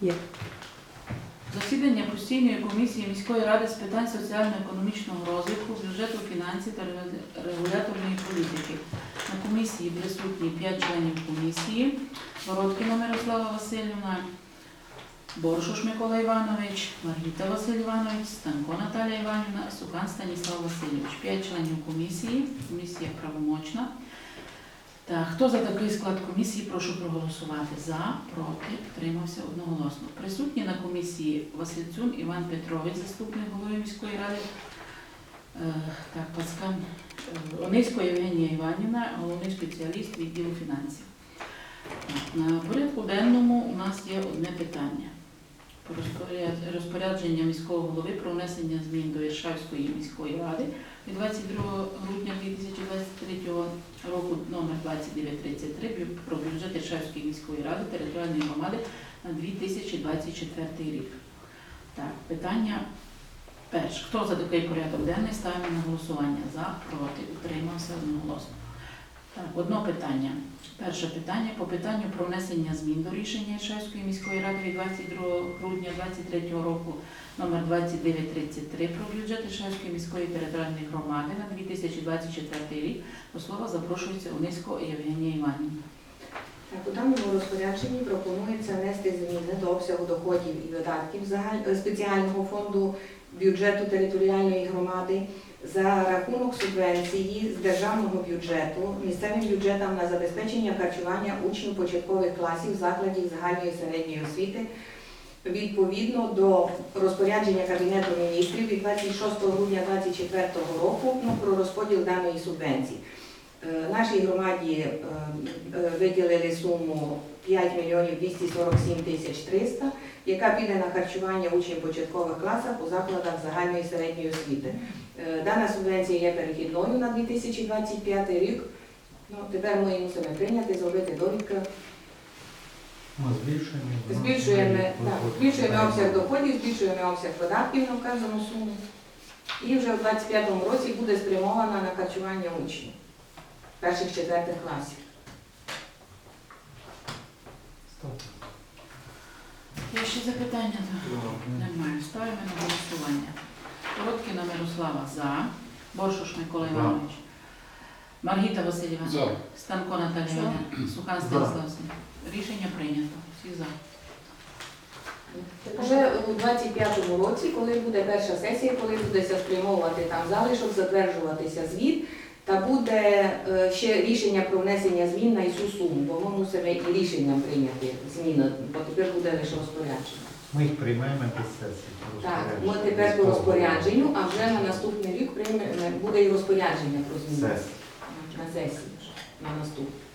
Є. Засідання постійної комісії міської ради з питань соціально-економічного розвитку, бюджету, фінансів та регуляторної політики. На комісії присутні 5 членів комісії. Бородкіна Мирослава Васильівна, Боршуш Микола Іванович, Маргіта Василь Іванович, Станко Наталія Іванівна, Сукан Станіслав Васильович. 5 членів комісії. Комісія правомочна. Так, хто за такий склад комісії, прошу проголосувати за, проти, утримався одноголосно. Присутні на комісії Васильцюн Іван Петрович, заступник голови міської ради, е, так, Пацкан е, Онисько Євгенія Іванівна, головний спеціаліст відділу фінансів. На порядку денному у нас є одне питання. Про розпорядження міського голови про внесення змін до Іршавської міської ради від 22 грудня 2023 року 2933 про бюджет Іршавської міської ради територіальної громади на 2024 рік. Так, питання перше. Хто за такий порядок денний ставимо на голосування? За, проти, утримався одноголосно. Одно питання. Перше питання по питанню про внесення змін до рішення Іршавської міської ради від 22 грудня 2023 року номер 2933 про бюджет Іршавської міської територіальної громади на 2024 рік. До слова запрошується Онисько Євгенія Іванівна. Так, у даному розпорядженні пропонується внести зміни до обсягу доходів і видатків е, спеціального фонду бюджету територіальної громади за рахунок субвенції з державного бюджету місцевим бюджетам на забезпечення харчування учнів початкових класів закладів загальної середньої освіти відповідно до розпорядження Кабінету міністрів від 26 грудня 2024 року ну, про розподіл даної субвенції. Е, Нашій громаді е, е, виділили суму 5 мільйонів 247 тисяч 300, яка піде на харчування учнів початкових класах у закладах загальної середньої освіти. Е, Дана субвенція є перехідною на 2025 рік. Ну, тепер ми її мусимо прийняти, зробити довідку. Ми збільшуємо. Збільшуємо, так, збільшуємо обсяг доходів, збільшуємо обсяг видатків на вказану суму. І вже в 2025 році буде спрямована на харчування учнів перших четвертих класів. Є ще запитання? Немає. Ставимо на голосування. Короткіна Мирослава за. Боршуш Микола Іванович. Маргіта Васильівна. За. Станко Наталія За. Іванівна. Сукан Рішення прийнято. Всі за. Вже у 25-му році, коли буде перша сесія, коли будеться спрямовувати там залишок, затверджуватися звіт, та буде е, ще рішення про внесення змін на ісу суму, бо ми мусимо і рішенням прийняти зміни, бо тепер буде лише розпорядження. Ми їх приймаємо без сесії. Так, ми тепер по розпорядженню, а вже на наступний рік прийме, буде і розпорядження про зміни на сесії на наступну.